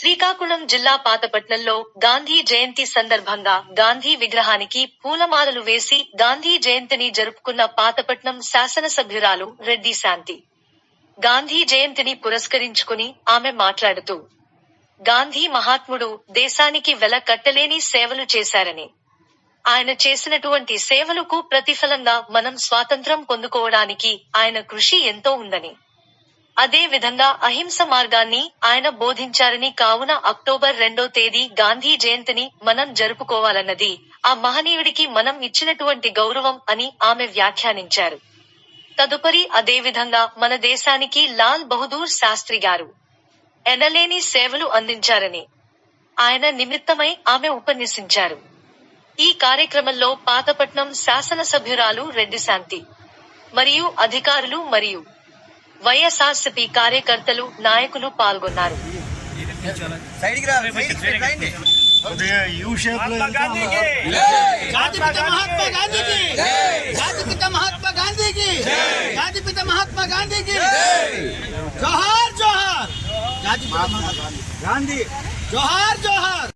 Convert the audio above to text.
శ్రీకాకుళం జిల్లా పాతపట్నంలో గాంధీ జయంతి సందర్భంగా గాంధీ విగ్రహానికి పూలమాలలు వేసి గాంధీ జయంతిని జరుపుకున్న పాతపట్నం శాసనసభ్యురాలు రెడ్డి శాంతి. గాంధీ జయంతిని పురస్కరించుకుని ఆమె మాట్లాడుతూ గాంధీ మహాత్ముడు దేశానికి వెల కట్టలేని సేవలు చేశారని. ఆయన చేసినటువంటి సేవలకు ప్రతిఫలంగా మనం స్వాతంత్రం పొందుకోవడానికి ఆయన కృషి ఎంతో ఉందని. అదే విధంగా అహింస మార్గాన్ని ఆయన బోధించారని కావున అక్టోబర్ రెండో తేదీ గాంధీ జయంతిని మనం జరుపుకోవాలన్నది. ఆ మహనీయుడికి మనం ఇచ్చినటువంటి గౌరవం అని ఆమె వ్యాఖ్యానించారు. తదుపరి అదే విధంగా మన దేశానికి లాల్ బహదూర్ శాస్త్రి గారు. ఎనలేని సేవలు అందించారని ఆయన నిమిత్తమై ఆమె ఉపన్యసించారు. ఈ కార్యక్రమంలో పాతపట్నం శాసనసభ్యురాలు రెడ్డి శాంతి మరియు అధికారులు మరియు వైఎస్ఆర్సీపీ కార్యకర్తలు నాయకులు పాల్గొన్నారు సైడ్కి రా సైడ్కి రండి కొద్దిగా యూ షేప్ లో జాతిపిత మహాత్మా గాంధీకి జాతిపిత మహాత్మా గాంధీకి జాతిపిత మహాత్మా గాంధీకి జోహార్ జోహార్ జాతిపిత మహాత్మా గాంధీ జోహార్ జోహార్